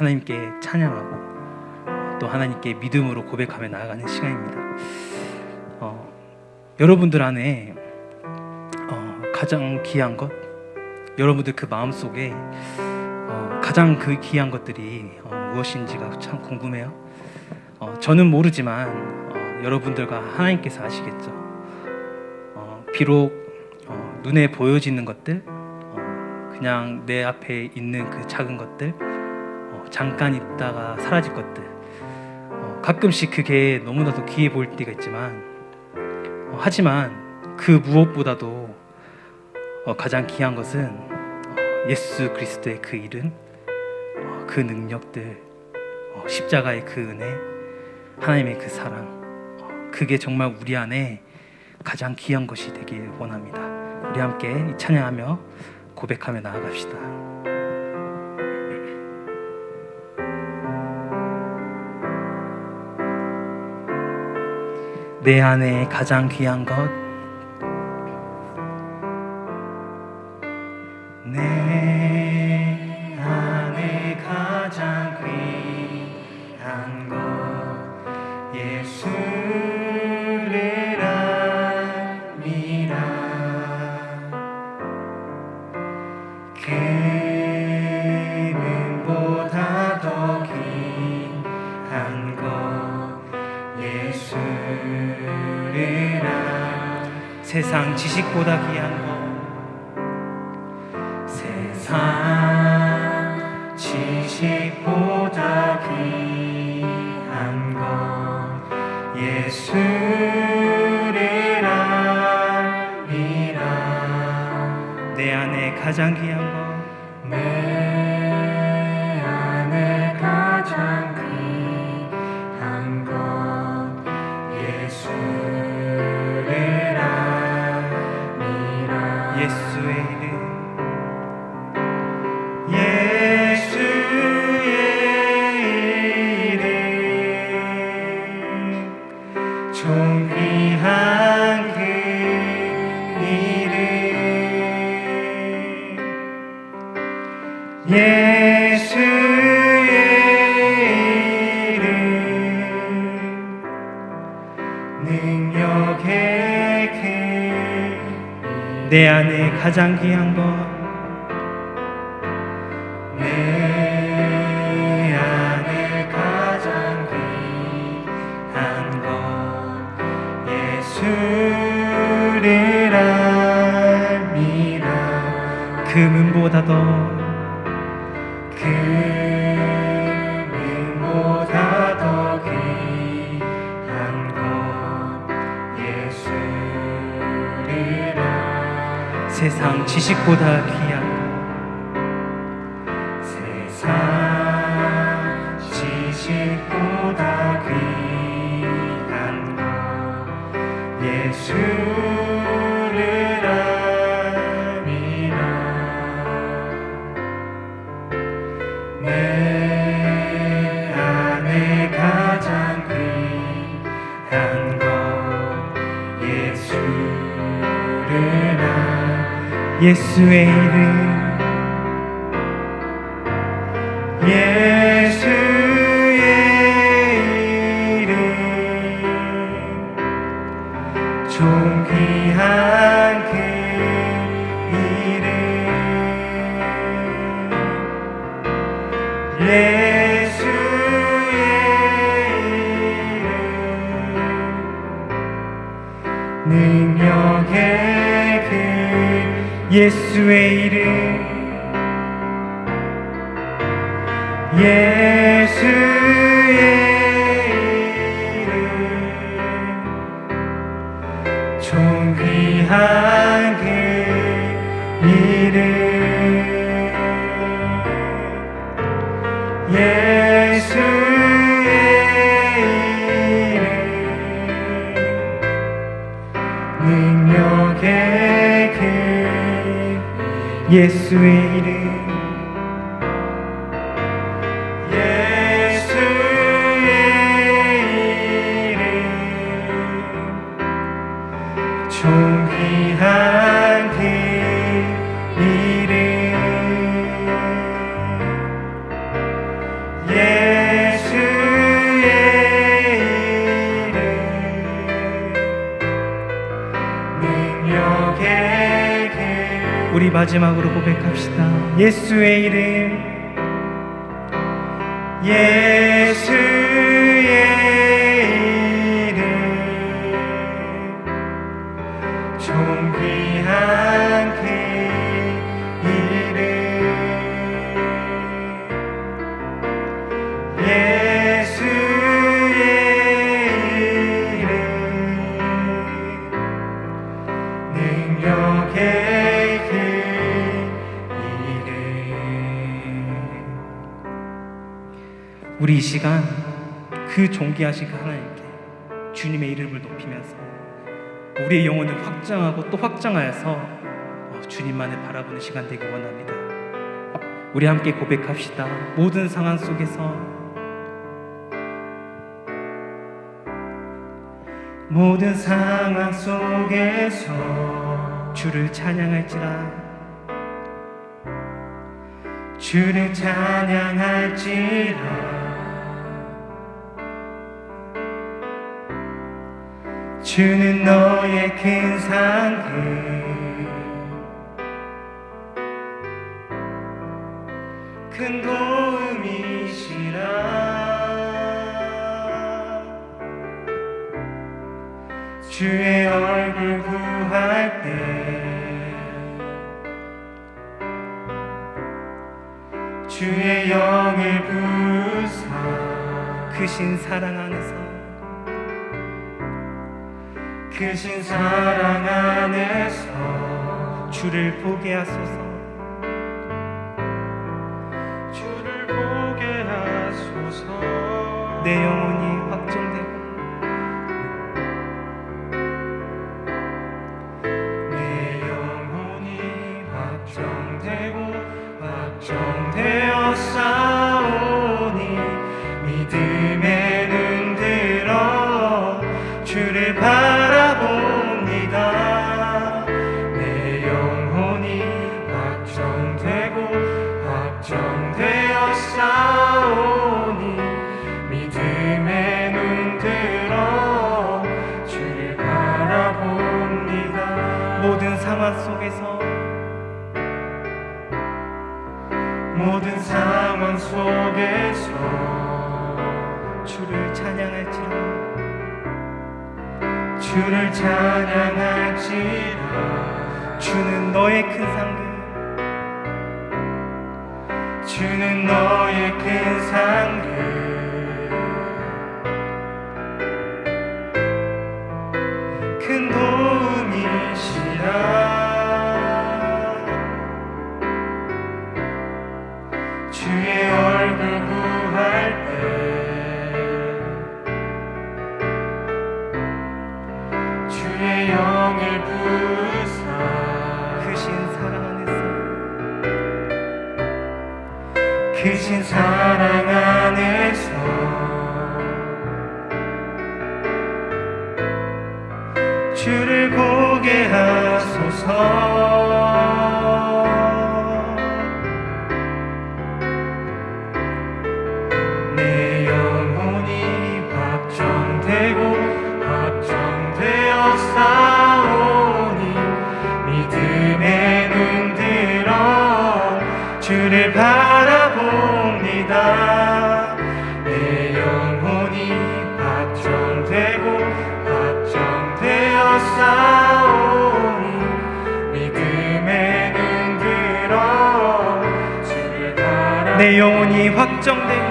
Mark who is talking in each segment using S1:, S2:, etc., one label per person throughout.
S1: 하나님께 찬양하고 어, 또 하나님께 믿음으로 고백하며 나아가는 시간입니다. 어, 여러분들 안에 어, 가장 귀한 것, 여러분들 그 마음 속에 어, 가장 그 귀한 것들이 어, 무엇인지가 참 궁금해요. 어, 저는 모르지만 어, 여러분들과 하나님께서 아시겠죠. 어, 비록 어, 눈에 보여지는 것들, 어, 그냥 내 앞에 있는 그 작은 것들, 어, 잠깐 있다가 사라질 것들, 어, 가끔씩 그게 너무나도 귀해 보일 때가 있지만, 어, 하지만 그 무엇보다도 어, 가장 귀한 것은 어, 예수 그리스도의 그 이름, 어, 그 능력들, 어, 십자가의 그 은혜, 하나님의 그 사랑, 어, 그게 정말 우리 안에 가장 귀한 것이 되길 원합니다. 우리 함께 이 찬양하며 고백하며 나아갑시다. 내 안에 가장 귀한 것, 내 지식보다 귀한 것. 세상 지식보다 귀한 것. 예수를 알리라. 내 안에 가장 귀한 것 예수의 능력의 그내 안에 가장 귀한 것. 내 안에 가장 귀한 것. 예수를 알미라. 금은보다도 세상 지식보다 귀한 세상 지식보다 귀한 것 예수를 알미라. 내 안에 가장 귀한 예수의 이름. 예 예수의 이름. 예 예 예수의 이름, 예수의 이름, 존귀한 시간 그 존귀하신 그 하나님께 주님의 이름을 높이면서 우리의 영혼을 확장하고 또 확장하여서 어, 주님만을 바라보는 시간 되기 원합니다. 우리 함께 고백합시다. 모든 상황 속에서 모든 상황 속에서 주를 찬양할지라. 주를 찬양할지라 주는 너의 큰 상급 큰 도움이시라. 주의 얼굴 구할 때 주의 영을 부사. 크신 사랑 안에서 크신 사랑 안에서 주를 보게 하소서.
S2: 주를 보게 하소서.
S1: 내 영혼이 주를 찬양할지라. 주는 너의 큰 상급. 주는 너의 큰 상급 주의 영을 부사. 크신 사랑 안에서. 크신 사랑 주를 바라봅니다. 내 영혼이 확정되고 확정되어 싸우니 믿음의 눈 들어 주를 바라 내 영혼이 확정되고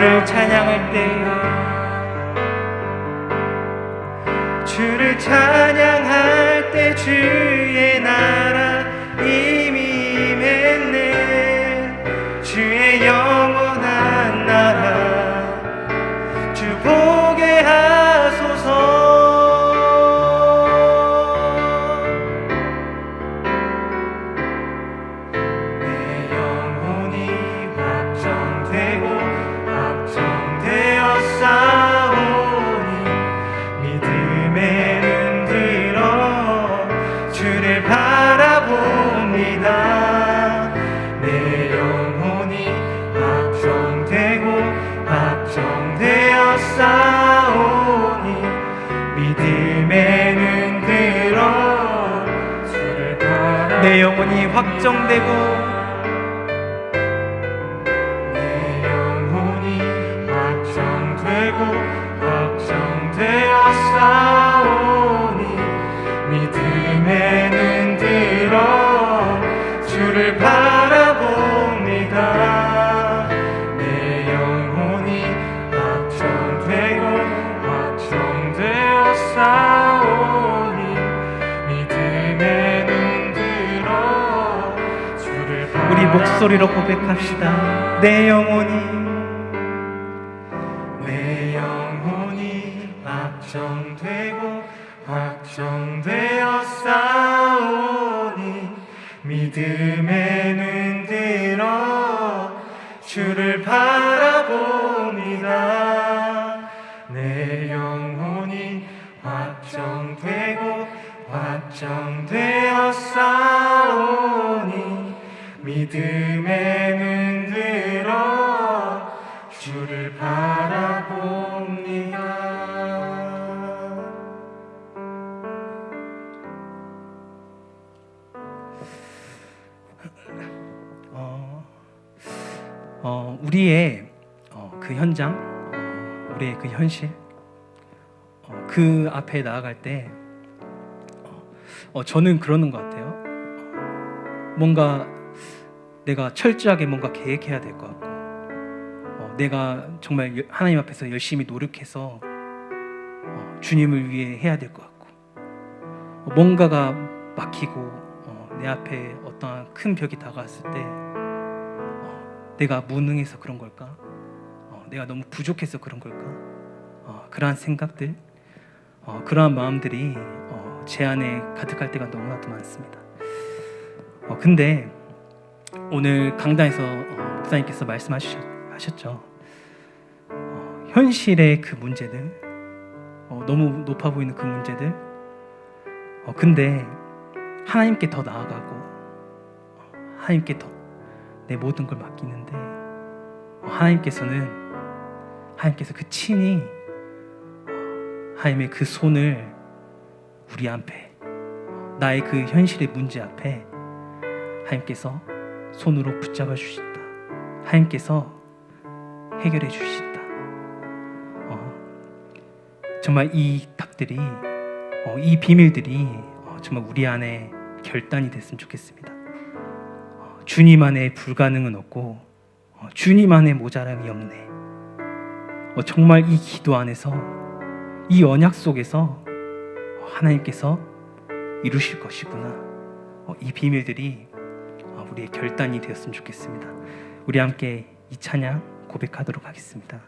S1: 주를 찬양할 때 주를 찬양
S2: 확정되고 목소리로 고백합시다. 내 영혼이
S1: 내 영혼이 확정되고 확정되어 싸우니 믿음에 눈 들어 주를 바라봅니다 내 영혼이 확정되고 확정되어 싸우니 믿음에 눈 들어 주를 바라봅니다.
S2: 어, 어, 우리의 어, 그 현장, 어, 우리의 그 현실, 어, 그 앞에 나아갈 때, 어, 어, 저는 그러는 것 같아요. 어, 뭔가 내가 철저하게 뭔가 계획해야 될 것 같고, 어, 내가 정말 여- 하나님 앞에서 열심히 노력해서 어, 주님을 위해 해야 될 것 같고, 어, 뭔가가 막히고 어, 내 앞에 어떠한 큰 벽이 다가왔을 때 어, 내가 무능해서 그런 걸까? 어, 내가 너무 부족해서 그런 걸까? 어, 그러한 생각들, 어, 그러한 마음들이 어, 제 안에 가득할 때가 너무나도 많습니다. 어, 근데 오늘 강단에서 어, 목사님께서 말씀하셨죠. 어, 현실의 그 문제들, 어, 너무 높아 보이는 그 문제들, 어, 근데 하나님께 더 나아가고 어, 하나님께 더 내 모든 걸 맡기는데 어, 하나님께서는 하나님께서 그 친히 어, 하나님의 그 손을 우리 앞에 어, 나의 그 현실의 문제 앞에 하나님께서 손으로 붙잡아 주신다. 하나님께서 해결해 주신다. 어, 정말 이 답들이 어, 이 비밀들이 어, 정말 우리 안에 결단이 됐으면 좋겠습니다. 어, 주님 안에 불가능은 없고 어, 주님 안에 모자람이 없네. 어, 정말 이 기도 안에서 이 언약 속에서 어, 하나님께서 이루실 것이구나. 어, 이 비밀들이 어, 우리의 결단이 되었으면 좋겠습니다. 우리 함께 이 찬양 고백하도록 하겠습니다.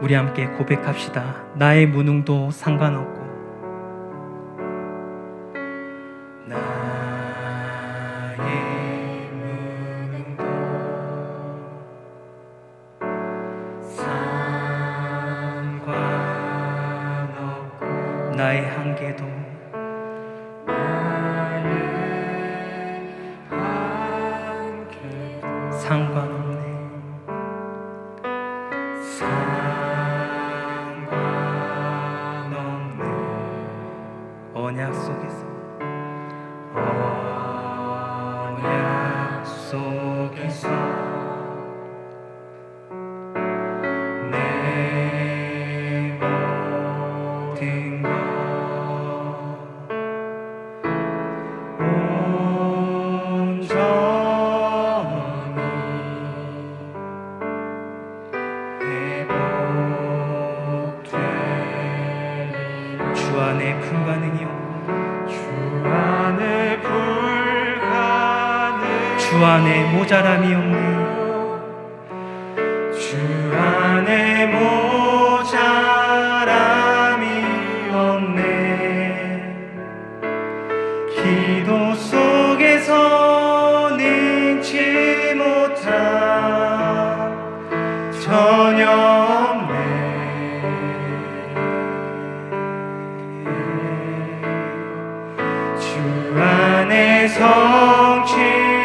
S2: 우리 함께 고백합시다. 나의 무능도 상관없고 한계 안에 불가능이 없고
S1: 주 안에 불가능
S2: 주 안에 모자람이 없네.
S1: 성취됨